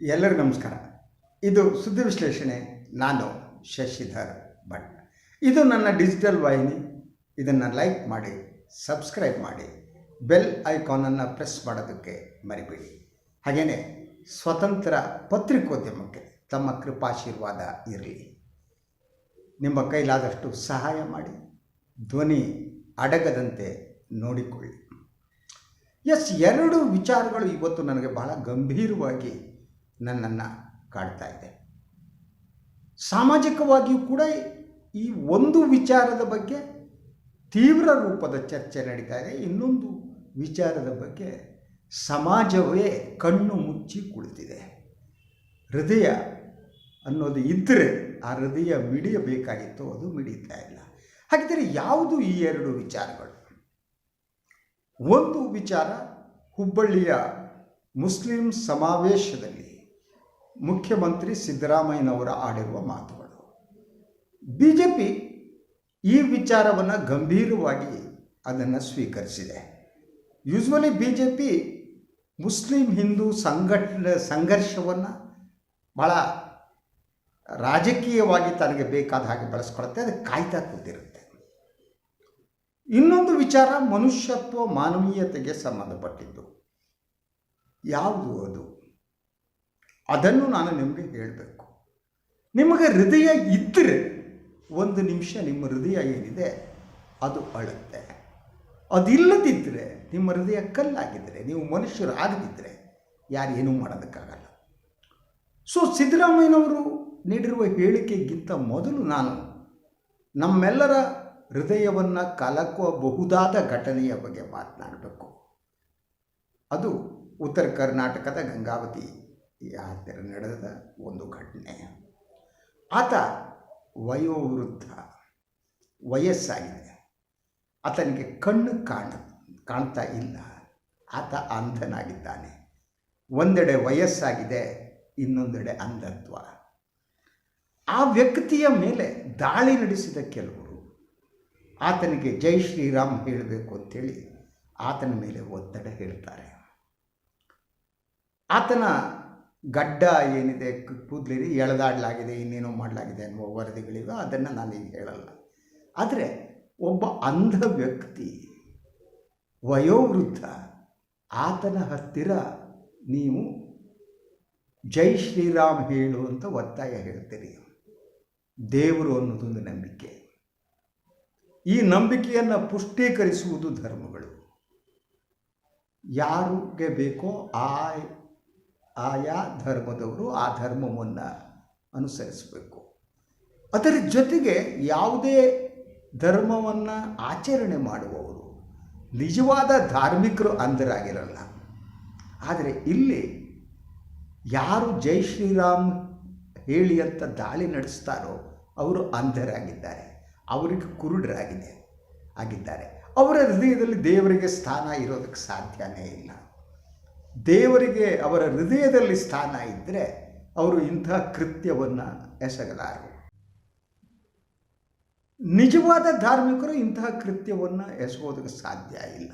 ಎಲ್ಲರಿಗೂ ನಮಸ್ಕಾರ. ಇದು ಸುದ್ದಿ ವಿಶ್ಲೇಷಣೆ. ನಾನು ಶಶಿಧರ್ ಭಟ್. ಇದು ನನ್ನ ಡಿಜಿಟಲ್ ವಾಹಿನಿ. ಇದನ್ನು ಲೈಕ್ ಮಾಡಿ, ಸಬ್ಸ್ಕ್ರೈಬ್ ಮಾಡಿ. ಬೆಲ್ ಐಕಾನನ್ನು ಪ್ರೆಸ್ ಮಾಡೋದಕ್ಕೆ ಮರಿಬೇಡಿ. ಹಾಗೆಯೇ ಸ್ವತಂತ್ರ ಪತ್ರಿಕೋದ್ಯಮಕ್ಕೆ ತಮ್ಮ ಕೃಪಾಶೀರ್ವಾದ ಇರಲಿ. ನಿಮ್ಮ ಕೈಲಾದಷ್ಟು ಸಹಾಯ ಮಾಡಿ. ಧ್ವನಿ ಅಡಗದಂತೆ ನೋಡಿಕೊಳ್ಳಿ. ಎಸ್, ಎರಡು ವಿಚಾರಗಳು ಇವತ್ತು ನನಗೆ ಬಹಳ ಗಂಭೀರವಾಗಿ ನನ್ನನ್ನು ಕಾಡ್ತಾ ಇದೆ. ಸಾಮಾಜಿಕವಾಗಿಯೂ ಕೂಡ ಈ ಒಂದು ವಿಚಾರದ ಬಗ್ಗೆ ತೀವ್ರ ರೂಪದ ಚರ್ಚೆ ನಡೀತಾ ಇದೆ. ಇನ್ನೊಂದು ವಿಚಾರದ ಬಗ್ಗೆ ಸಮಾಜವೇ ಕಣ್ಣು ಮುಚ್ಚಿ ಕುಳಿತಿದೆ. ಹೃದಯ ಅನ್ನೋದು ಇದ್ದರೆ ಆ ಹೃದಯ ಮಿಡಿಯಬೇಕಾಗಿತ್ತು, ಅದು ಮಿಡಿಯುತ್ತಾ ಇಲ್ಲ. ಹಾಗಿದ್ದರೆ ಯಾವುದು ಈ ಎರಡು ವಿಚಾರಗಳು? ಒಂದು ವಿಚಾರ ಹುಬ್ಬಳ್ಳಿಯ ಮುಸ್ಲಿಂ ಸಮಾವೇಶದಲ್ಲಿ ಮುಖ್ಯಮಂತ್ರಿ ಸಿದ್ದರಾಮಯ್ಯನವರ ಆಡಿರುವ ಮಾತುಗಳು. ಬಿ ಜೆ ಪಿ ಈ ವಿಚಾರವನ್ನು ಗಂಭೀರವಾಗಿ ಅದನ್ನು ಸ್ವೀಕರಿಸಿದೆ. ಯೂಶ್ವಲಿ ಬಿ ಜೆ ಪಿ ಮುಸ್ಲಿಂ ಹಿಂದೂ ಸಂಘಟ ಸಂಘರ್ಷವನ್ನು ಭಾಳ ರಾಜಕೀಯವಾಗಿ ತನಗೆ ಬೇಕಾದ ಹಾಗೆ ಬಳಸ್ಕೊಳುತ್ತೆ, ಅದು ಕಾಯ್ತಾ ಕೂತಿರುತ್ತೆ. ಇನ್ನೊಂದು ವಿಚಾರ ಮನುಷ್ಯತ್ವ ಮಾನವೀಯತೆಗೆ ಸಂಬಂಧಪಟ್ಟಿದ್ದು. ಯಾವುದು ಅದು? ಅದನ್ನು ನಾನು ನಿಮಗೆ ಹೇಳಬೇಕು. ನಿಮಗೆ ಹೃದಯ ಇದ್ದರೆ ಒಂದು ನಿಮಿಷ ನಿಮ್ಮ ಹೃದಯ ಏನಿದೆ, ಅದು ಅಳುತ್ತೆ. ಅದಿಲ್ಲದಿದ್ದರೆ ನಿಮ್ಮ ಹೃದಯ ಕಲ್ಲಾಗಿದ್ದರೆ ನೀವು ಮನುಷ್ಯರು ಆಗದಿದ್ದರೆ ಯಾರು ಏನೂ ಮಾಡೋದಕ್ಕಾಗಲ್ಲ. ಸೊ ಸಿದ್ದರಾಮಯ್ಯನವರು ನೀಡಿರುವ ಹೇಳಿಕೆಗಿಂತ ಮೊದಲು ನಾನು ನಮ್ಮೆಲ್ಲರ ಹೃದಯವನ್ನು ಕಲಕುವಬಹುದಾದ ಘಟನೆಯ ಬಗ್ಗೆ ಮಾತನಾಡಬೇಕು. ಅದು ಉತ್ತರ ಕರ್ನಾಟಕದ ಗಂಗಾವತಿ ಹತ್ತಿರ ನಡೆದ ಒಂದು ಘಟನೆ. ಆತ ವಯೋವೃದ್ಧ, ವಯಸ್ಸಾಗಿದೆ. ಆತನಿಗೆ ಕಣ್ಣು ಕಾಣ, ಕಾಣ್ತಾ ಇಲ್ಲ. ಆತ ಅಂಧನಾಗಿದ್ದಾನೆ. ಒಂದೆಡೆ ವಯಸ್ಸಾಗಿದೆ, ಇನ್ನೊಂದೆಡೆ ಅಂಧತ್ವ. ಆ ವ್ಯಕ್ತಿಯ ಮೇಲೆ ದಾಳಿ ನಡೆಸಿದ ಕೆಲವರು. ಆತನಿಗೆ ಜೈ ಶ್ರೀರಾಮ್ ಹೇಳಬೇಕು ಅಂತೇಳಿ ಆತನ ಮೇಲೆ ಒತ್ತಡ ಹೇಳ್ತಾರೆ. ಆತನ ಗಡ್ಡ ಏನಿದೆ, ಕೂದಲಿರಿ ಎಳೆದಾಡಲಾಗಿದೆ, ಇನ್ನೇನೋ ಮಾಡಲಾಗಿದೆ ಅನ್ನುವ ವರದಿಗಳಿವೆ, ಅದನ್ನು ನಾನೀಗ ಹೇಳಲ್ಲ. ಆದರೆ ಒಬ್ಬ ಅಂಧ ವ್ಯಕ್ತಿ, ವಯೋವೃದ್ಧ, ಆತನ ಹತ್ತಿರ ನೀವು ಜೈ ಶ್ರೀರಾಮ್ ಹೇಳು ಅಂತ ಒತ್ತಾಯ ಹೇಳ್ತೀರಿ. ದೇವರು ಅನ್ನೋದೊಂದು ನಂಬಿಕೆ. ಈ ನಂಬಿಕೆಯನ್ನು ಪುಷ್ಟೀಕರಿಸುವುದು ಧರ್ಮಗಳು. ಯಾರಿಗೆ ಬೇಕೋ ಆ ಆಯಾ ಧರ್ಮದವರು ಆ ಧರ್ಮವನ್ನು ಅನುಸರಿಸಬೇಕು. ಅದರ ಜೊತೆಗೆ ಯಾವುದೇ ಧರ್ಮವನ್ನು ಆಚರಣೆ ಮಾಡುವವರು ನಿಜವಾದ ಧಾರ್ಮಿಕರು ಅಂದರಾಗಿರಲ್ಲ ಆದರೆ ಇಲ್ಲಿ ಯಾರು ಜೈ ಶ್ರೀರಾಮ್ ಹೇಳಿ ಅಂತ ದಾಳಿ ನಡೆಸ್ತಾರೋ ಅವರು ಅಂಧರಾಗಿದ್ದಾರೆ. ಅವರಿಗೆ ಕುರುಡರಾಗಿದೆ, ಆಗಿದ್ದಾರೆ. ಅವರ ಹೃದಯದಲ್ಲಿ ದೇವರಿಗೆ ಸ್ಥಾನ ಇರೋದಕ್ಕೆ ಸಾಧ್ಯವೇ ಇಲ್ಲ. ದೇವರಿಗೆ ಅವರ ಹೃದಯದಲ್ಲಿ ಸ್ಥಾನ ಇದ್ದರೆ ಅವರು ಇಂಥ ಕೃತ್ಯವನ್ನು ಎಸಗಲಾರರು. ನಿಜವಾದ ಧಾರ್ಮಿಕರು ಇಂತಹ ಕೃತ್ಯವನ್ನು ಎಸಗೋದಕ್ಕೆ ಸಾಧ್ಯ ಇಲ್ಲ.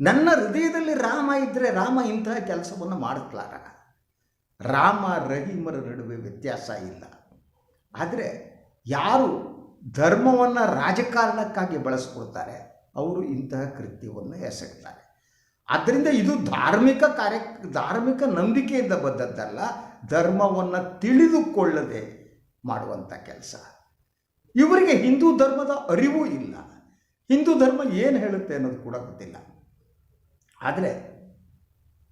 ನನ್ನ ಹೃದಯದಲ್ಲಿ ರಾಮ ಇದ್ದರೆ ರಾಮ ಇಂತಹ ಕೆಲಸವನ್ನು ಮಾಡಕ್ಲಾರ ರಾಮ, ರಹೀಮರ ನಡುವೆ ವ್ಯತ್ಯಾಸ ಇಲ್ಲ. ಆದರೆ ಯಾರು ಧರ್ಮವನ್ನು ರಾಜಕಾರಣಕ್ಕಾಗಿ ಬಳಸ್ಕೊಳ್ತಾರೆ, ಅವರು ಇಂತಹ ಕೃತ್ಯವನ್ನು ಎಸಗ್ತಾರೆ. ಆದ್ದರಿಂದ ಇದು ಧಾರ್ಮಿಕ ಕಾರ್ಯ, ಧಾರ್ಮಿಕ ನಂಬಿಕೆಯಿಂದ ಬಂದದ್ದಲ್ಲ, ಧರ್ಮವನ್ನು ತಿಳಿದುಕೊಳ್ಳದೆ ಮಾಡುವಂಥ ಕೆಲಸ. ಇವರಿಗೆ ಹಿಂದೂ ಧರ್ಮದ ಅರಿವು ಇಲ್ಲ. ಹಿಂದೂ ಧರ್ಮ ಏನು ಹೇಳುತ್ತೆ ಅನ್ನೋದು ಕೂಡ ಗೊತ್ತಿಲ್ಲ. ಆದರೆ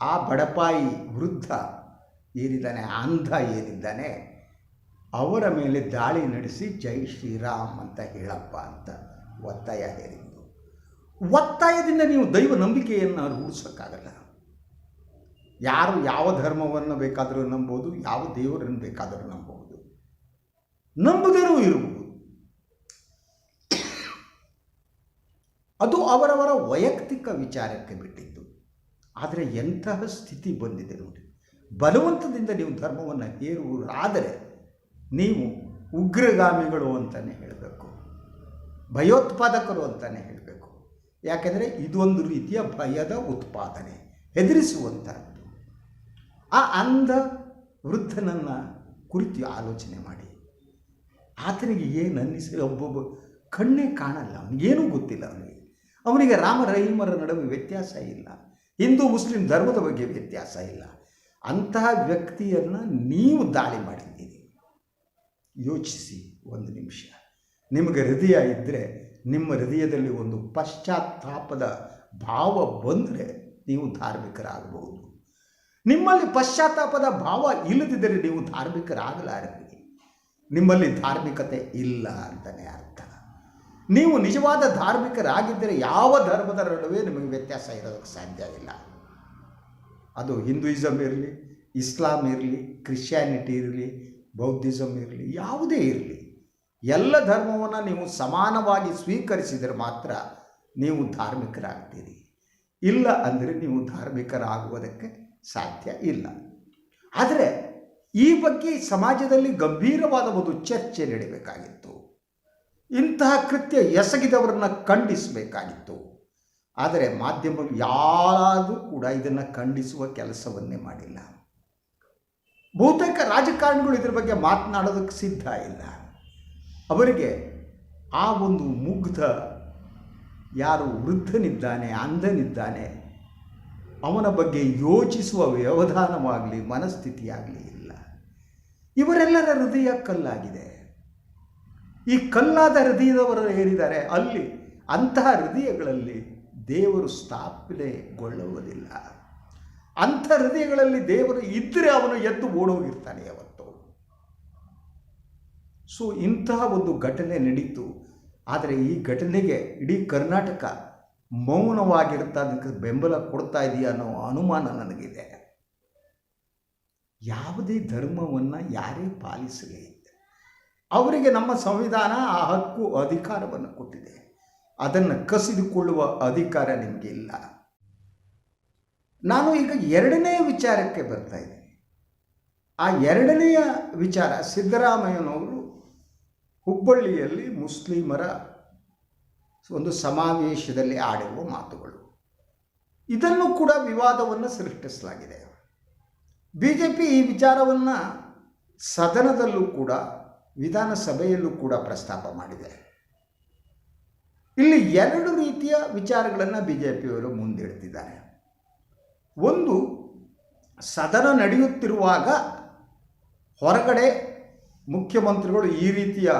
ಆ ಬಡಪಾಯಿ ವೃದ್ಧ ಏನಿದ್ದಾನೆ, ಅಂಧ ಏನಿದ್ದಾನೆ, ಅವರ ಮೇಲೆ ದಾಳಿ ನಡೆಸಿ ಜೈ ಶ್ರೀರಾಮ್ ಅಂತ ಹೇಳಪ್ಪ ಅಂತ ಒತ್ತಾಯ ಹೇರಿದ್ದು ಒತ್ತಾಯದಿಂದ ನೀವು ದೈವ ನಂಬಿಕೆಯನ್ನು ರೂಢಿಸೋಕ್ಕಾಗಲ್ಲ ಯಾರು ಯಾವ ಧರ್ಮವನ್ನು ಬೇಕಾದರೂ ನಂಬೋದು, ಯಾವ ದೇವರನ್ನು ಬೇಕಾದರೂ ನಂಬಬಹುದು ನಂಬುದರೂ ಇರಬಹುದು ಅದು ಅವರವರ ವೈಯಕ್ತಿಕ ವಿಚಾರಕ್ಕೆ ಬಿಟ್ಟಿದ್ದು. ಆದರೆ ಎಂತಹ ಸ್ಥಿತಿ ಬಂದಿದೆ ನೋಡಿ. ಬಲವಂತದಿಂದ ನೀವು ಧರ್ಮವನ್ನು ಹೇರುವುದಾದರೆ ನೀವು ಉಗ್ರಗಾಮಿಗಳು ಅಂತಲೇ ಹೇಳಬೇಕು. ಭಯೋತ್ಪಾದಕರು ಅಂತಲೇ ಹೇಳಬೇಕು. ಯಾಕೆಂದರೆ ಇದೊಂದು ರೀತಿಯ ಭಯದ ಉತ್ಪಾದನೆ ಹೆದರಿಸುವಂಥದ್ದು ಆ ಅಂಧ ವೃದ್ಧನನ್ನು ಕುರಿತು ಆಲೋಚನೆ ಮಾಡಿ. ಆತನಿಗೆ ಏನು ಅನ್ನಿಸಿ ಒಬ್ಬೊಬ್ಬ ಕಣ್ಣೇ ಕಾಣಲ್ಲ ಅವನಿಗೇನೂ ಗೊತ್ತಿಲ್ಲ ಅವನಿಗೆ. ಅವನಿಗೆ ರಾಮ ರಹೀಮರ ನಡುವೆ ವ್ಯತ್ಯಾಸ ಇಲ್ಲ. ಹಿಂದೂ ಮುಸ್ಲಿಂ ಧರ್ಮದ ಬಗ್ಗೆ ವ್ಯತ್ಯಾಸ ಇಲ್ಲ. ಅಂತಹ ವ್ಯಕ್ತಿಯನ್ನು ನೀವು ದಾಳಿ ಮಾಡಿದ್ದೀರಿ. ಯೋಚಿಸಿ ಒಂದು ನಿಮಿಷ. ನಿಮಗೆ ಹೃದಯ ಇದ್ದರೆ ನಿಮ್ಮ ಹೃದಯದಲ್ಲಿ ಒಂದು ಪಶ್ಚಾತ್ತಾಪದ ಭಾವ ಬಂದರೆ ನೀವು ಧಾರ್ಮಿಕರಾಗಬಹುದು. ನಿಮ್ಮಲ್ಲಿ ಪಶ್ಚಾತ್ತಾಪದ ಭಾವ ಇಲ್ಲದಿದ್ದರೆ ನೀವು ಧಾರ್ಮಿಕರಾಗಲಾರರಿ ನಿಮ್ಮಲ್ಲಿ ಧಾರ್ಮಿಕತೆ ಇಲ್ಲ ಅಂತಲೇ ಅರ್ಥ. ನೀವು ನಿಜವಾದ ಧಾರ್ಮಿಕರಾಗಿದ್ದರೆ ಯಾವ ಧರ್ಮದ ನಡುವೆ ನಿಮಗೆ ವ್ಯತ್ಯಾಸ ಇರೋದಕ್ಕೆ ಸಾಧ್ಯ ಇಲ್ಲ. ಅದು ಹಿಂದೂಯಿಸಮ್ ಇರಲಿ, ಇಸ್ಲಾಂ ಇರಲಿ, ಕ್ರಿಶ್ಚಿಯಾನಿಟಿ ಇರಲಿ ಬೌದ್ಧಿಸಮ್ ಇರಲಿ, ಯಾವುದೇ ಇರಲಿ. ಎಲ್ಲ ಧರ್ಮವನ್ನು ನೀವು ಸಮಾನವಾಗಿ ಸ್ವೀಕರಿಸಿದರೆ ಮಾತ್ರ ನೀವು ಧಾರ್ಮಿಕರಾಗ್ತೀರಿ. ಇಲ್ಲ ಅಂದರೆ ನೀವು ಧಾರ್ಮಿಕರಾಗುವುದಕ್ಕೆ ಸಾಧ್ಯ ಇಲ್ಲ. ಆದರೆ ಈ ಬಗ್ಗೆ ಸಮಾಜದಲ್ಲಿ ಗಂಭೀರವಾದ ಒಂದು ಚರ್ಚೆ ನಡೀಬೇಕಾಗಿತ್ತು. ಇಂತಹ ಕೃತ್ಯ ಎಸಗಿದವರನ್ನು ಖಂಡಿಸಬೇಕಾಗಿತ್ತು. ಆದರೆ ಮಾಧ್ಯಮ ಯಾರಾದರೂ ಕೂಡ ಇದನ್ನು ಖಂಡಿಸುವ ಕೆಲಸವನ್ನೇ ಮಾಡಿಲ್ಲ. ಬಹುತೇಕ ರಾಜಕಾರಣಿಗಳು ಇದರ ಬಗ್ಗೆ ಮಾತನಾಡೋದಕ್ಕೆ ಸಿದ್ಧ ಇಲ್ಲ. ಅವರಿಗೆ ಆ ಒಂದು ಮುಗ್ಧ ಯಾರು ವೃದ್ಧನಿದ್ದಾನೆ, ಅಂಧನಿದ್ದಾನೆ, ಅವನ ಬಗ್ಗೆ ಯೋಚಿಸುವ ವ್ಯವಧಾನವಾಗಲಿ, ಮನಸ್ಥಿತಿಯಾಗಲಿ ಇಲ್ಲ. ಇವರೆಲ್ಲರ ಹೃದಯ ಕಲ್ಲಾಗಿದೆ. ಈ ಕಲ್ಲಾದ ಹೃದಯದವರು ಏರಿದ್ದಾರೆ, ಅಲ್ಲಿ ಅಂತಹ ಹೃದಯಗಳಲ್ಲಿ ದೇವರು ಸ್ಥಾಪನೆಗೊಳ್ಳುವುದಿಲ್ಲ. ಅಂಥ ಹೃದಯಗಳಲ್ಲಿ ದೇವರು ಇದ್ದರೆ ಅವನು ಎದ್ದು ಓಡೋಗಿರ್ತಾನೆ ಯಾವತ್ತು. ಸೊ ಇಂತಹ ಒಂದು ಘಟನೆ ನಡೀತು. ಆದರೆ ಈ ಘಟನೆಗೆ ಇಡೀ ಕರ್ನಾಟಕ ಮೌನವಾಗಿರ್ತಾ ಅದಕ್ಕೆ ಬೆಂಬಲ ಕೊಡ್ತಾ ಇದೆಯಾ ಅನ್ನೋ ಅನುಮಾನ ನನಗಿದೆ. ಯಾವುದೇ ಧರ್ಮವನ್ನು ಯಾರೇ ಪಾಲಿಸಲಿ. ಅವರಿಗೆ ನಮ್ಮ ಸಂವಿಧಾನ ಆ ಹಕ್ಕು, ಅಧಿಕಾರವನ್ನು ಕೊಟ್ಟಿದೆ. ಅದನ್ನು ಕಸಿದುಕೊಳ್ಳುವ ಅಧಿಕಾರ ನಿಮಗೆ ಇಲ್ಲ. ನಾನು ಈಗ ಎರಡನೇ ವಿಚಾರಕ್ಕೆ ಬರ್ತಾ ಇದ್ದೀನಿ. ಆ ಎರಡನೆಯ ವಿಚಾರ ಸಿದ್ದರಾಮಯ್ಯನವರು ಹುಬ್ಬಳ್ಳಿಯಲ್ಲಿ ಮುಸ್ಲಿಮರ ಒಂದು ಸಮಾವೇಶದಲ್ಲಿ ಆಡಿರುವ ಮಾತುಗಳು. ಇದನ್ನು ಕೂಡ ವಿವಾದವನ್ನು ಸೃಷ್ಟಿಸಲಾಗಿದೆ. ಬಿ ಜೆ ಪಿ ಈ ವಿಚಾರವನ್ನು ಸದನದಲ್ಲೂ ಕೂಡ, ವಿಧಾನಸಭೆಯಲ್ಲೂ ಕೂಡ ಪ್ರಸ್ತಾಪ ಮಾಡಿದೆ. ಇಲ್ಲಿ ಎರಡು ರೀತಿಯ ವಿಚಾರಗಳನ್ನು ಬಿ ಜೆ ಪಿಯವರು ಮುಂದಿಡ್ತಿದ್ದಾರೆ. ಒಂದು, ಸದನ ನಡೆಯುತ್ತಿರುವಾಗ ಹೊರಗಡೆ ಮುಖ್ಯಮಂತ್ರಿಗಳು ಈ ರೀತಿಯ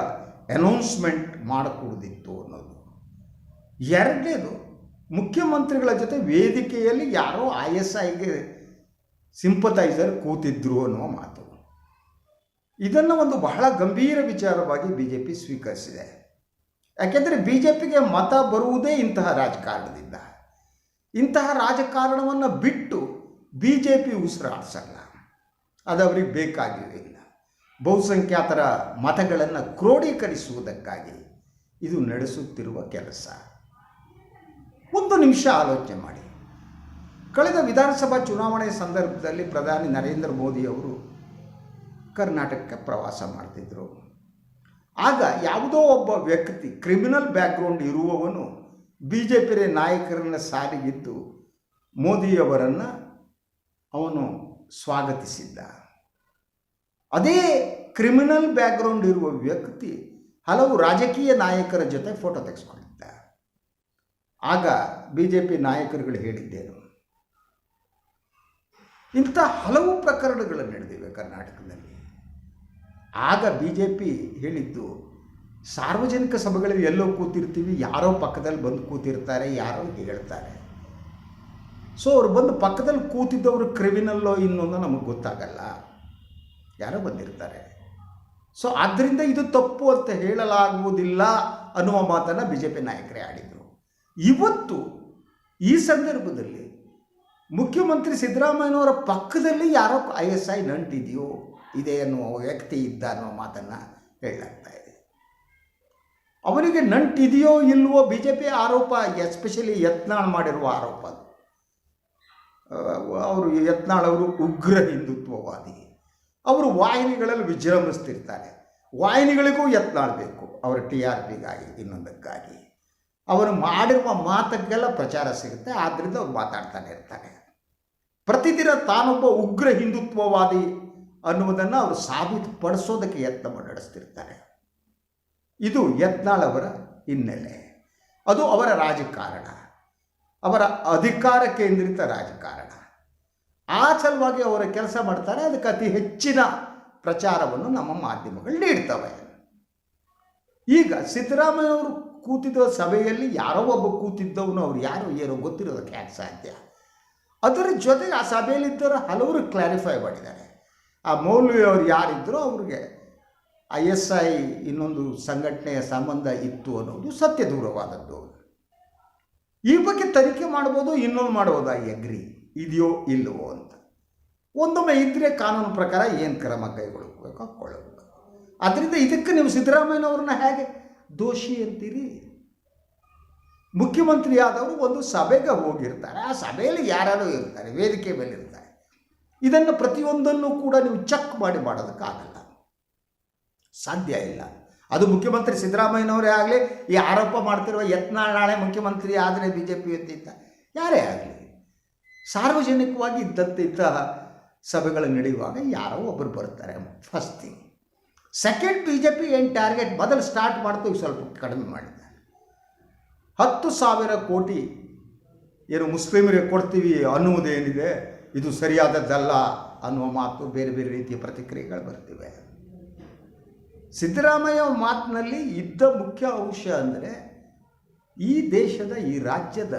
ಅನೌನ್ಸ್ಮೆಂಟ್ ಮಾಡಕೂಡದಿತ್ತು ಅನ್ನೋದು. ಎರಡನೇದು, ಮುಖ್ಯಮಂತ್ರಿಗಳ ಜೊತೆ ವೇದಿಕೆಯಲ್ಲಿ ಯಾರೋ ಐ ಎಸ್ ಐಗೆ ಸಿಂಪತೈಸರ್ ಕೂತಿದ್ರು ಅನ್ನುವ ಮಾತು. ಇದನ್ನು ಒಂದು ಬಹಳ ಗಂಭೀರ ವಿಚಾರವಾಗಿ ಬಿ ಜೆ ಪಿ ಸ್ವೀಕರಿಸಿದೆ. ಯಾಕೆಂದರೆ ಬಿ ಜೆ ಪಿಗೆ ಮತ ಬರುವುದೇ ಇಂತಹ ರಾಜಕಾರಣದಿಂದ. ಇಂತಹ ರಾಜಕಾರಣವನ್ನು ಬಿಟ್ಟು ಬಿ ಜೆ ಪಿ ಉಸಿರಾಡಿಸಲ್ಲ. ಅದು ಅವ್ರಿಗೆ ಇಲ್ಲ ಬಹುಸಂಖ್ಯಾತರ ಮತಗಳನ್ನು ಕ್ರೋಢೀಕರಿಸುವುದಕ್ಕಾಗಿ ಇದು ನಡೆಸುತ್ತಿರುವ ಕೆಲಸ. ಒಂದು ನಿಮಿಷ ಆಲೋಚನೆ ಮಾಡಿ. ಕಳೆದ ವಿಧಾನಸಭಾ ಚುನಾವಣೆ ಸಂದರ್ಭದಲ್ಲಿ ಪ್ರಧಾನಿ ನರೇಂದ್ರ ಮೋದಿ ಅವರು ಕರ್ನಾಟಕಕ್ಕೆ ಪ್ರವಾಸ ಮಾಡ್ತಿದ್ದರು ಆಗ ಯಾವುದೋ ಒಬ್ಬ ವ್ಯಕ್ತಿ, ಕ್ರಿಮಿನಲ್ ಬ್ಯಾಕ್ಗ್ರೌಂಡ್ ಇರುವವನು ಬಿ ಜೆ ಪಿ ನಾಯಕರನ್ನ ಸಾಲಿಗಿದ್ದು ಮೋದಿಯವರನ್ನು ಅವನು ಸ್ವಾಗತಿಸಿದ್ದ. ಅದೇ ಕ್ರಿಮಿನಲ್ ಬ್ಯಾಕ್ಗ್ರೌಂಡ್ ಇರುವ ವ್ಯಕ್ತಿ ಹಲವು ರಾಜಕೀಯ ನಾಯಕರ ಜೊತೆ ಫೋಟೋ ತೆಗೆಸ್ಕೊಂಡಿದ್ದ. ಆಗ ಬಿ ಜೆ ಪಿ ನಾಯಕರುಗಳು ಹೇಳಿದ್ದೇನು, ಇಂಥ ಹಲವು ಪ್ರಕರಣಗಳು ನಡೆದಿವೆ ಕರ್ನಾಟಕದಲ್ಲಿ. ಆಗ ಬಿ ಜೆ ಪಿ ಹೇಳಿದ್ದು, ಸಾರ್ವಜನಿಕ ಸಭೆಗಳಲ್ಲಿ ಎಲ್ಲೋ ಕೂತಿರ್ತೀವಿ, ಯಾರೋ ಪಕ್ಕದಲ್ಲಿ ಬಂದು ಕೂತಿರ್ತಾರೆ, ಯಾರೋ ಹೇಳ್ತಾರೆ. ಸೊ ಅವ್ರು ಬಂದು ಪಕ್ಕದಲ್ಲಿ ಕೂತಿದ್ದವರು ಕ್ರಿಮಿನಲ್ಲೋ ಇನ್ನೊಂದು ನಮಗೆ ಗೊತ್ತಾಗಲ್ಲ. ಯಾರೋ ಬಂದಿರ್ತಾರೆ. ಸೊ ಆದ್ದರಿಂದ ಇದು ತಪ್ಪು ಅಂತ ಹೇಳಲಾಗುವುದಿಲ್ಲ ಅನ್ನುವ ಮಾತನ್ನು ಬಿ ಜೆ ಪಿ ನಾಯಕರೇ ಆಡಿದರು. ಇವತ್ತು ಈ ಸಂದರ್ಭದಲ್ಲಿ ಮುಖ್ಯಮಂತ್ರಿ ಸಿದ್ದರಾಮಯ್ಯನವರ ಪಕ್ಕದಲ್ಲಿ ಯಾರೋ ಐ ಎಸ್ ಐ ನಂಟಿದೆಯೋ, ಇದೆ ಅನ್ನುವ ವ್ಯಕ್ತಿ ಇದ್ದ ಅನ್ನುವ ಮಾತನ್ನು ಹೇಳಲಾಗ್ತಾ ಇದೆ. ಅವನಿಗೆ ನಂಟಿದೆಯೋ ಇಲ್ವೋ ಬಿ ಜೆ ಪಿ ಆರೋಪ, ಎಸ್ಪೆಷಲಿ ಯತ್ನಾಳ್ ಮಾಡಿರುವ ಆರೋಪ ಅವರು ಯತ್ನಾಳ್ ಅವರು ಉಗ್ರ ಹಿಂದುತ್ವವಾದಿ. ಅವರು ವಾಹಿನಿಗಳಲ್ಲಿ ವಿಜೃಂಭಿಸ್ತಿರ್ತಾರೆ. ವಾಹಿನಿಗಳಿಗೂ ಯತ್ನಾಳ್ ಬೇಕು. ಅವರ ಟಿ ಆರ್ ಪಿಗಾಗಿ, ಇನ್ನೊಂದಕ್ಕಾಗಿ. ಅವರು ಮಾಡಿರುವ ಮಾತಕ್ಕೆಲ್ಲ ಪ್ರಚಾರ ಸಿಗುತ್ತೆ ಆದ್ದರಿಂದ ಅವ್ರು ಮಾತಾಡ್ತಾನೆ ಇರ್ತಾರೆ. ಪ್ರತಿದಿನ ತಾನೊಬ್ಬ ಉಗ್ರ ಹಿಂದುತ್ವವಾದಿ ಅನ್ನುವುದನ್ನು ಅವರು ಸಾಬೀತುಪಡಿಸೋದಕ್ಕೆ ಯತ್ನ ನಡೆಸ್ತಿರ್ತಾರೆ. ಇದು ಯತ್ನಾಳ್ ಅವರ ಹಿನ್ನೆಲೆ. ಅದು ಅವರ ರಾಜಕಾರಣ. ಅವರ ಅಧಿಕಾರ ಕೇಂದ್ರಿತ ರಾಜಕಾರಣ. ಆ ಸಲುವಾಗಿ ಅವರ ಕೆಲಸ ಮಾಡ್ತಾರೆ, ಅದಕ್ಕೆ ಅತಿ ಹೆಚ್ಚಿನ ಪ್ರಚಾರವನ್ನು ನಮ್ಮ ಮಾಧ್ಯಮಗಳು ನೀಡ್ತವೆ. ಈಗ ಸಿದ್ದರಾಮಯ್ಯವರು ಕೂತಿದ್ದ ಸಭೆಯಲ್ಲಿ ಯಾರೋ ಒಬ್ಬ ಕೂತಿದ್ದವನು, ಅವ್ರು ಯಾರು ಏನೋ ಗೊತ್ತಿರೋದಕ್ಕೆ ಯಾಕೆ ಸಾಧ್ಯ? ಅದರ ಜೊತೆಗೆ ಆ ಸಭೆಯಲ್ಲಿದ್ದವರು ಹಲವರು ಕ್ಲಾರಿಫೈ ಮಾಡಿದ್ದಾರೆ. ಆ ಮೌಲ್ವಿ ಅವ್ರು ಯಾರಿದ್ದರೋ ಅವ್ರಿಗೆ ಐ ಎಸ್ ಐ ಇನ್ನೊಂದು ಸಂಘಟನೆಯ ಸಂಬಂಧ ಇತ್ತು ಅನ್ನೋದು ಸತ್ಯ ದೂರವಾದದ್ದು ಈ ಬಗ್ಗೆ ತನಿಖೆ ಮಾಡ್ಬೋದು, ಇನ್ನೊಂದು ಮಾಡ್ಬೋದು ಐ ಅಗ್ರಿ ಇದೆಯೋ ಇಲ್ಲವೋ ಅಂತ. ಒಂದೊಮ್ಮೆ ಇದ್ದರೆ ಕಾನೂನು ಪ್ರಕಾರ ಏನು ಕ್ರಮ ಕೈಗೊಳ್ಳಬೇಕು ಕೊಳ್ಳಬೇಕು. ಅದರಿಂದ ಇದಕ್ಕೆ ನೀವು ಸಿದ್ದರಾಮಯ್ಯನವ್ರನ್ನ ಹೇಗೆ ದೋಷಿ ಅಂತೀರಿ? ಮುಖ್ಯಮಂತ್ರಿ ಆದವರು ಒಂದು ಸಭೆಗೆ ಹೋಗಿರ್ತಾರೆ. ಆ ಸಭೆಯಲ್ಲಿ ಯಾರು ಇರ್ತಾರೆ, ವೇದಿಕೆ ಮೇಲೆ ಇರ್ತಾರೆ. ಇದನ್ನು ಪ್ರತಿಯೊಂದನ್ನು ಕೂಡ ನೀವು ಚೆಕ್ ಮಾಡಿ ಮಾಡೋದಕ್ಕಾಗಲ್ಲ. ಸಾಧ್ಯ ಇಲ್ಲ. ಅದು ಮುಖ್ಯಮಂತ್ರಿ ಸಿದ್ದರಾಮಯ್ಯನವರೇ ಆಗಲಿ, ಈ ಆರೋಪ ಮಾಡ್ತಿರುವ ಯತ್ನಾಳ್ ನಾಳೆ ಮುಖ್ಯಮಂತ್ರಿ ಆದರೆ ಬಿ ಜೆ ಪಿ ಯಾರೇ ಆಗಲಿ. ಸಾರ್ವಜನಿಕವಾಗಿ ಇದ್ದಂಥ ಸಭೆಗಳು ನಡೆಯುವಾಗ ಯಾರೋ ಒಬ್ಬರು ಬರ್ತಾರೆ. First thing second B J P ಏನು ಟಾರ್ಗೆಟ್ ಮೊದಲು ಸ್ಟಾರ್ಟ್ ಮಾಡ್ತೀವಿ ಸ್ವಲ್ಪ ಕಡಿಮೆ ಮಾಡಿದ್ದಾರೆ ಹತ್ತು ಸಾವಿರ ಕೋಟಿ ಏನು ಮುಸ್ಲಿಮರಿಗೆ ಕೊಡ್ತೀವಿ ಅನ್ನುವುದೇನಿದೆ? ಇದು ಸರಿಯಾದದ್ದಲ್ಲ ಅನ್ನುವ ಮಾತು ಬೇರೆ ಬೇರೆ ರೀತಿಯ ಪ್ರತಿಕ್ರಿಯೆಗಳು ಬರ್ತಿವೆ. ಸಿದ್ದರಾಮಯ್ಯ ಮಾತಿನಲ್ಲಿ ಇದ್ದ ಮುಖ್ಯ ಅಂಶ ಅಂದರೆ ಈ ದೇಶದ, ಈ ರಾಜ್ಯದ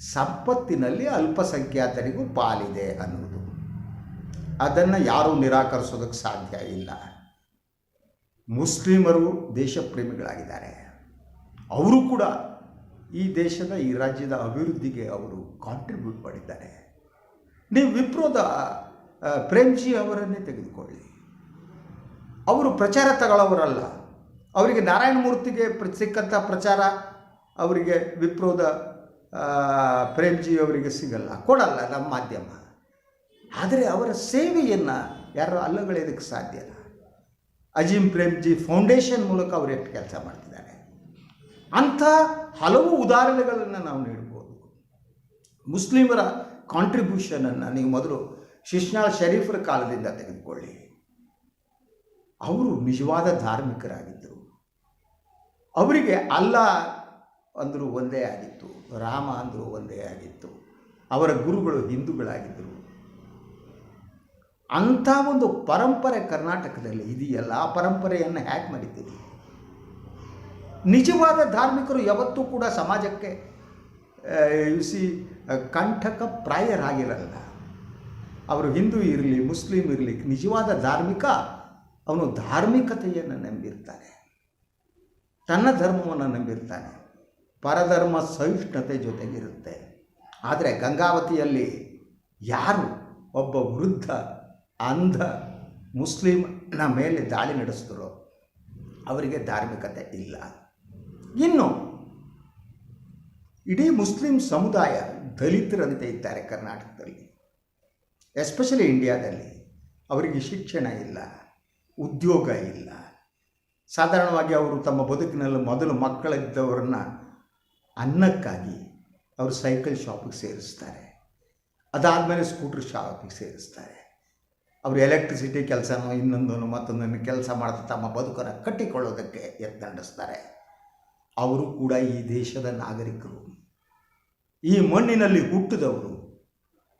ಸಂಪತ್ತಿನಲ್ಲಿ ಅಲ್ಪಸಂಖ್ಯಾತರಿಗೂ ಪಾಲಿದೆ ಅನ್ನುವುದು. ಅದನ್ನು ಯಾರೂ ನಿರಾಕರಿಸೋದಕ್ಕೆ ಸಾಧ್ಯ ಇಲ್ಲ. ಮುಸ್ಲಿಮರು ದೇಶಪ್ರೇಮಿಗಳಾಗಿದ್ದಾರೆ. ಅವರು ಕೂಡ ಈ ದೇಶದ, ಈ ರಾಜ್ಯದ ಅಭಿವೃದ್ಧಿಗೆ ಅವರು ಕಾಂಟ್ರಿಬ್ಯೂಟ್ ಮಾಡಿದ್ದಾರೆ. ನೀವು ವಿಪ್ರೋದ ಪ್ರೇಮ್ಜಿ ಅವರನ್ನೇ ತೆಗೆದುಕೊಳ್ಳಿ. ಅವರು ಪ್ರಚಾರ ತಗೊಳ್ಳೋರಲ್ಲ. ಅವರಿಗೆ ನಾರಾಯಣ ಮೂರ್ತಿಗೆ ಸಿಕ್ಕಂಥ ಪ್ರಚಾರ, ಅವರಿಗೆ ವಿಪ್ರೋದ ಆ, ಪ್ರೇಮ್ಜಿ ಅವರಿಗೆ ಸಿಗಲ್ಲ ಕೊಡಲ್ಲ ನಮ್ಮ ಮಾಧ್ಯಮ. ಆದರೆ ಅವರ ಸೇವೆಯನ್ನು ಯಾರು ಅಲ್ಲಗಳೆಯೋದಕ್ಕೆ ಸಾಧ್ಯ ಇಲ್ಲ. ಅಜೀಂ ಪ್ರೇಮ್ಜಿ ಫೌಂಡೇಶನ್ ಮೂಲಕ ಅವರು ಎಷ್ಟು ಕೆಲಸ ಮಾಡ್ತಿದ್ದಾರೆ. ಅಂಥ ಹಲವು ಉದಾಹರಣೆಗಳನ್ನು ನಾವು ನೀಡ್ಬೋದು. ಮುಸ್ಲಿಮರ ಕಾಂಟ್ರಿಬ್ಯೂಷನನ್ನು ನೀವು ಮೊದಲು ಶಿಶ್ನಾಳ್ ಶರೀಫರ ಕಾಲದಿಂದ ತೆಗೆದುಕೊಳ್ಳಿ. ಅವರು ನಿಜವಾದ ಧಾರ್ಮಿಕರಾಗಿದ್ದರು. ಅವರಿಗೆ ಅಲ್ಲ ಅಂದರೂ ಒಂದೇ ಆಗಿತ್ತು, ರಾಮ ಅಂದರೂ ಒಂದೇ ಆಗಿತ್ತು, ಅವರ ಗುರುಗಳು ಹಿಂದೂಗಳಾಗಿದ್ದರು. ಅಂಥ ಒಂದು ಪರಂಪರೆ ಕರ್ನಾಟಕದಲ್ಲಿ ಇದೆಯಲ್ಲ? ಆ ಪರಂಪರೆಯನ್ನು ಹ್ಯಾಕ್ ಮಾಡಿದ್ದೀರಿ. ನಿಜವಾದ ಧಾರ್ಮಿಕರು ಯಾವತ್ತೂ ಕೂಡ ಸಮಾಜಕ್ಕೆ ಸಿ ಕಂಠಕ ಪ್ರಾಯರಾಗಿರಲ್ಲ. ಅವರು ಹಿಂದೂ ಇರಲಿ, ಮುಸ್ಲಿಂ ಇರಲಿ, ನಿಜವಾದ ಧಾರ್ಮಿಕ, ಅವನು ಧಾರ್ಮಿಕತೆಯನ್ನು ನಂಬಿರ್ತಾನೆ. ತನ್ನ ಧರ್ಮವನ್ನು ನಂಬಿರ್ತಾನೆ. ಪರಧರ್ಮ ಸಹಿಷ್ಣುತೆ ಜೊತೆಗಿರುತ್ತೆ. ಆದರೆ ಗಂಗಾವತಿಯಲ್ಲಿ ಯಾರು ಒಬ್ಬ ವೃದ್ಧ, ಅಂಧ ಮುಸ್ಲಿಮ್ನ ಮೇಲೆ ದಾಳಿ ನಡೆಸಿದ್ರು ಅವರಿಗೆ ಧಾರ್ಮಿಕತೆ ಇಲ್ಲ. ಇನ್ನು ಇಡೀ ಮುಸ್ಲಿಂ ಸಮುದಾಯ ದಲಿತರಂತೆ ಇದ್ದಾರೆ ಕರ್ನಾಟಕದಲ್ಲಿ. ಎಸ್ಪೆಷಲಿ ಇಂಡಿಯಾದಲ್ಲಿ ಅವರಿಗೆ ಶಿಕ್ಷಣ ಇಲ್ಲ, ಉದ್ಯೋಗ ಇಲ್ಲ. ಸಾಧಾರಣವಾಗಿ ಅವರು ತಮ್ಮ ಬದುಕಿನಲ್ಲಿ ಮೊದಲು ಮಕ್ಕಳಿದ್ದವರನ್ನ ಅನ್ನಕ್ಕಾಗಿ ಅವರು ಸೈಕಲ್ ಶಾಪಿಗೆ ಸೇರಿಸ್ತಾರೆ. ಅದಾದಮೇಲೆ ಸ್ಕೂಟ್ರ್ ಶಾಪಿಗೆ ಸೇರಿಸ್ತಾರೆ. ಅವರು ಎಲೆಕ್ಟ್ರಿಸಿಟಿ ಕೆಲಸನೋ ಇನ್ನೊಂದನ್ನು ಮತ್ತೊಂದನ್ನು ಕೆಲಸ ಮಾಡ್ತಾ ತಮ್ಮ ಬದುಕನ್ನು ಕಟ್ಟಿಕೊಳ್ಳೋದಕ್ಕೆ ಯತ್ನ ಅವರು ಕೂಡ ಈ ದೇಶದ ನಾಗರಿಕರು. ಈ ಮಣ್ಣಿನಲ್ಲಿ ಹುಟ್ಟಿದವರು,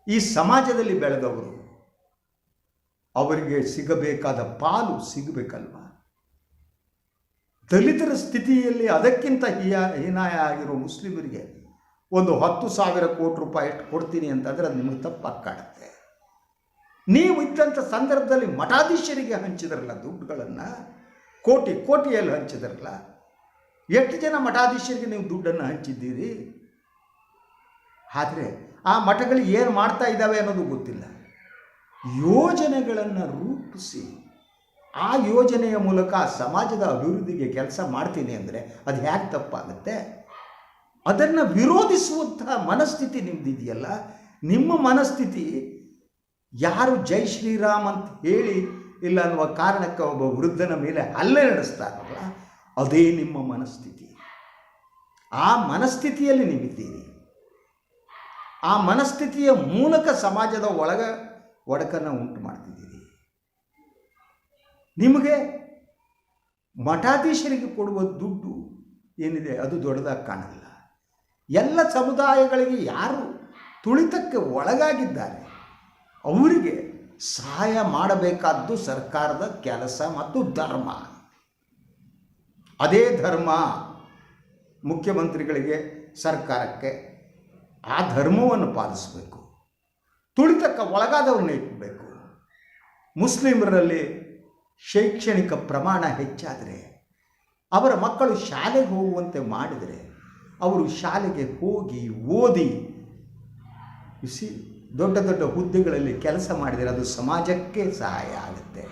ಈ ಸಮಾಜದಲ್ಲಿ ಬೆಳೆದವರು, ಅವರಿಗೆ ಸಿಗಬೇಕಾದ ಪಾಲು ಸಿಗಬೇಕಲ್ವಾ? ದಲಿತರ ಸ್ಥಿತಿಯಲ್ಲಿ ಅದಕ್ಕಿಂತ ಹಿಯ ಹೀನಾಯ ಆಗಿರೋ ಮುಸ್ಲಿಮರಿಗೆ ಒಂದು ಹತ್ತು ಸಾವಿರ ಕೋಟಿ ರೂಪಾಯಿ ಎಷ್ಟು ಕೊಡ್ತೀನಿ ಅಂತಂದರೆ ಅದು ನಿಮಗೆ ತಪ್ಪಾಗಿ ಕಾಣುತ್ತೆ ನೀವು ಇದ್ದಂಥ ಸಂದರ್ಭದಲ್ಲಿ ಮಠಾಧೀಶರಿಗೆ ಹಂಚಿದ್ರಲ್ಲ ದುಡ್ಡುಗಳನ್ನು? ಕೋಟಿ, ಕೋಟಿಯಲ್ಲಿ ಹಂಚಿದ್ರಲ್ಲ? ಎಷ್ಟು ಜನ ಮಠಾಧೀಶರಿಗೆ ನೀವು ದುಡ್ಡನ್ನು ಹಂಚಿದ್ದೀರಿ? ಆದರೆ ಆ ಮಠಗಳು ಏನು ಮಾಡ್ತಾ ಇದ್ದಾವೆ ಅನ್ನೋದು ಗೊತ್ತಿಲ್ಲ. ಯೋಜನೆಗಳನ್ನು ರೂಪಿಸಿ ಆ ಯೋಜನೆಯ ಮೂಲಕ ಸಮಾಜದ ಅಭಿವೃದ್ಧಿಗೆ ಕೆಲಸ ಮಾಡ್ತೀನಿ ಅಂದರೆ ಅದು ಹೇಗೆ ತಪ್ಪಾಗುತ್ತೆ? ಅದನ್ನು ವಿರೋಧಿಸುವಂತಹ ಮನಸ್ಥಿತಿ ನಿಮ್ಮದಿದೆಯಲ್ಲ ನಿಮ್ಮ ಮನಸ್ಥಿತಿ ಯಾರು ಜೈ ಶ್ರೀರಾಮ್ ಅಂತ ಹೇಳಿ ಇಲ್ಲ ಅನ್ನುವ ಕಾರಣಕ್ಕೆ ಒಬ್ಬ ವೃದ್ಧನ ಮೇಲೆ ಹಲ್ಲೆ ನಡೆಸ್ತಾರಲ್ಲ, ಅದೇ ನಿಮ್ಮ ಮನಸ್ಥಿತಿ. ಆ ಮನಸ್ಥಿತಿಯಲ್ಲಿ ನೀವಿದ್ದೀರಿ. ಆ ಮನಸ್ಥಿತಿಯ ಮೂಲಕ ಸಮಾಜದ ಒಳಗ ಒಡಕನ್ನು ಉಂಟು ಮಾಡ್ತಿದ್ದೀರಿ. ನಿಮಗೆ ಮಠಾಧೀಶರಿಗೆ ಕೊಡುವ ದುಡ್ಡು ಏನಿದೆ? ಅದು ದೊಡ್ಡದಾಗಿ ಕಾಣಲ್ಲ. ಎಲ್ಲ ಸಮುದಾಯಗಳಿಗೆ ಯಾರು ತುಳಿತಕ್ಕೆ ಒಳಗಾಗಿದ್ದಾರೆ, ಅವರಿಗೆ ಸಹಾಯ ಮಾಡಬೇಕಾದ್ದು ಸರ್ಕಾರದ ಕೆಲಸ ಮತ್ತು ಧರ್ಮ. ಅದೇ ಧರ್ಮ ಮುಖ್ಯಮಂತ್ರಿಗಳಿಗೆ ಸರ್ಕಾರಕ್ಕೆ ಆ ಧರ್ಮವನ್ನು ಪಾಲಿಸಬೇಕು. ತುಳಿತಕ್ಕೆ ಒಳಗಾದವ್ರನ್ನ ಇಟ್ಟಬೇಕು ಮುಸ್ಲಿಮರಲ್ಲಿ ಶೈಕ್ಷಣಿಕ ಪ್ರಮಾಣ ಹೆಚ್ಚಾದರೆ ಅವರ ಮಕ್ಕಳು ಶಾಲೆಗೆ ಹೋಗುವಂತೆ ಮಾಡಿದರೆ ಅವರು ಶಾಲೆಗೆ ಹೋಗಿ ಓದಿ ಬಿಸಿ ದೊಡ್ಡ ದೊಡ್ಡ ಹುದ್ದೆಗಳಲ್ಲಿ ಕೆಲಸ ಮಾಡಿದರೆ ಅದು ಸಮಾಜಕ್ಕೆ ಸಹಾಯ ಆಗುತ್ತೆ.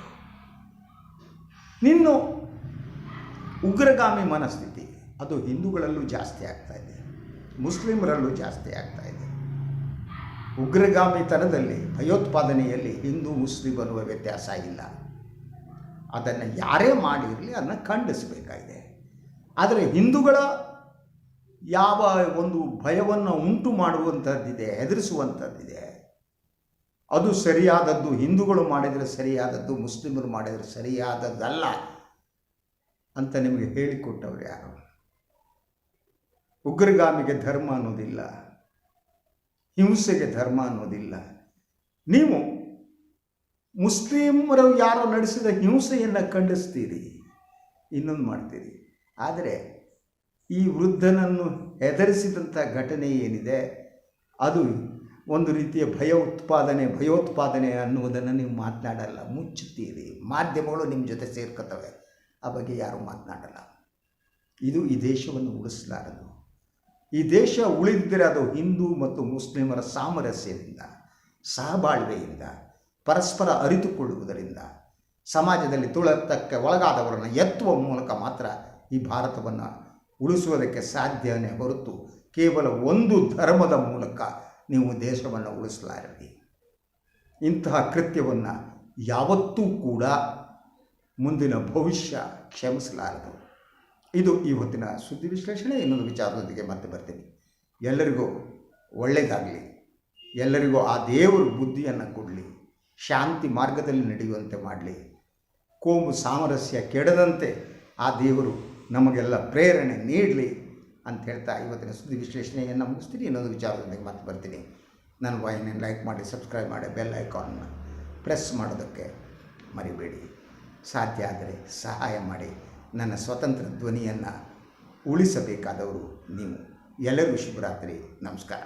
ನಿನ್ನು ಉಗ್ರಗಾಮಿ ಮನಸ್ಥಿತಿ, ಅದು ಹಿಂದೂಗಳಲ್ಲೂ ಜಾಸ್ತಿ ಆಗ್ತಾ ಇದೆ, ಮುಸ್ಲಿಮರಲ್ಲೂ ಜಾಸ್ತಿ ಆಗ್ತಾ ಇದೆ. ಉಗ್ರಗಾಮಿತನದಲ್ಲಿ ಭಯೋತ್ಪಾದನೆಯಲ್ಲಿ ಹಿಂದೂ ಮುಸ್ಲಿಂ ಅನ್ನುವ ವ್ಯತ್ಯಾಸ ಇಲ್ಲ. ಅದನ್ನು ಯಾರೇ ಮಾಡಿರಲಿ ಅದನ್ನು ಖಂಡಿಸಬೇಕಾಗಿದೆ. ಆದರೆ ಹಿಂದೂಗಳ ಯಾವ ಒಂದು ಭಯವನ್ನು ಉಂಟು ಮಾಡುವಂಥದ್ದಿದೆ, ಹೆದರಿಸುವಂಥದ್ದಿದೆ, ಅದು ಸರಿಯಾದದ್ದು ಹಿಂದೂಗಳು ಮಾಡಿದರೆ ಸರಿಯಾದದ್ದು, ಮುಸ್ಲಿಮರು ಮಾಡಿದರೆ ಸರಿಯಾದದ್ದಲ್ಲ ಅಂತ ನಿಮಗೆ ಹೇಳಿಕೊಟ್ಟವ್ರು ಯಾರು? ಉಗ್ರಗಾಮಿಗೆ ಧರ್ಮ ಅನ್ನೋದಿಲ್ಲ, ಹಿಂಸೆಗೆ ಧರ್ಮ ಅನ್ನೋದಿಲ್ಲ. ನೀವು ಮುಸ್ಲಿಮರು ಯಾರು ನಡೆಸಿದ ಹಿಂಸೆಯನ್ನು ಖಂಡಿಸ್ತೀರಿ? ಇನ್ನೊಂದು ಮಾಡ್ತೀರಿ. ಆದರೆ ಈ ವೃದ್ಧನನ್ನು ಹೆದರಿಸಿದಂಥ ಘಟನೆ ಏನಿದೆ? ಅದು ಒಂದು ರೀತಿಯ ಭಯ ಉತ್ಪಾದನೆ, ಭಯೋತ್ಪಾದನೆ ಅನ್ನುವುದನ್ನು ನೀವು ಮಾತನಾಡಲ್ಲ. ಮುಚ್ಚುತ್ತೀರಿ. ಮಾಧ್ಯಮಗಳು ನಿಮ್ಮ ಜೊತೆ ಸೇರ್ಕೊತವೆ. ಆ ಬಗ್ಗೆ ಯಾರೂ ಮಾತನಾಡಲ್ಲ. ಇದು ಈ ದೇಶವನ್ನು ಉಳಿಸಲಾರದು. ಈ ದೇಶ ಉಳಿದಿದ್ದರೆ ಅದು ಹಿಂದೂ ಮತ್ತು ಮುಸ್ಲಿಮರ ಸಾಮರಸ್ಯದಿಂದ, ಸಹಬಾಳ್ವೆಯಿಂದ ಪರಸ್ಪರ ಅರಿತುಕೊಳ್ಳುವುದರಿಂದ ಸಮಾಜದಲ್ಲಿ ತುಳತಕ್ಕೆ ಒಳಗಾದವರನ್ನು ಎತ್ತುವ ಮೂಲಕ ಮಾತ್ರ ಈ ಭಾರತವನ್ನು ಉಳಿಸುವುದಕ್ಕೆ ಸಾಧ್ಯವೇ ಹೊರತು ಕೇವಲ ಒಂದು ಧರ್ಮದ ಮೂಲಕ ನೀವು ದೇಶವನ್ನು ಉಳಿಸಲಾರಿರಿ. ಇಂತಹ ಕೃತ್ಯವನ್ನು ಯಾವತ್ತೂ ಕೂಡ ಮುಂದಿನ ಭವಿಷ್ಯ ಕ್ಷಮಿಸಲಾರದು. ಇದು ಇವತ್ತಿನ ಸುದ್ದಿ ವಿಶ್ಲೇಷಣೆ. ಇನ್ನೊಂದು ವಿಚಾರದೊಂದಿಗೆ ಮತ್ತೆ ಬರ್ತೀನಿ. ಎಲ್ಲರಿಗೂ ಒಳ್ಳೆಯದಾಗಲಿ ಎಲ್ಲರಿಗೂ ಆ ದೇವರು ಬುದ್ಧಿಯನ್ನು ಕೊಡಲಿ. ಶಾಂತಿ ಮಾರ್ಗದಲ್ಲಿ ನಡೆಯುವಂತೆ ಮಾಡಲಿ. ಕೋಮು ಸಾಮರಸ್ಯ ಕೆಡದಂತೆ ಆ ದೇವರು ನಮಗೆಲ್ಲ ಪ್ರೇರಣೆ ನೀಡಲಿ ಅಂತ ಹೇಳ್ತಾ ಇವತ್ತಿನ ಸುದ್ದಿ ವಿಶ್ಲೇಷಣೆಯನ್ನು ಮುಗಿಸ್ತೀನಿ. ಇನ್ನೊಂದು ವಿಚಾರದೊಂದಿಗೆ ಮತ್ತೆ ಬರ್ತೀನಿ. ನನ್ನ ವಾಹಿನಿಯನ್ನು ಲೈಕ್ ಮಾಡಿ, ಸಬ್ಸ್ಕ್ರೈಬ್ ಮಾಡಿ, ಬೆಲ್ ಐಕಾನ್ನ ಪ್ರೆಸ್ ಮಾಡೋದಕ್ಕೆ ಮರಿಬೇಡಿ. ಸಾಧ್ಯ ಆದರೆ ಸಹಾಯ ಮಾಡಿ. ನನ್ನ ಸ್ವತಂತ್ರ ಧ್ವನಿಯನ್ನು ಉಳಿಸಬೇಕಾದವರು ನೀವು. ಎಲ್ಲರಿಗೂ ಶುಭರಾತ್ರಿ. ನಮಸ್ಕಾರ.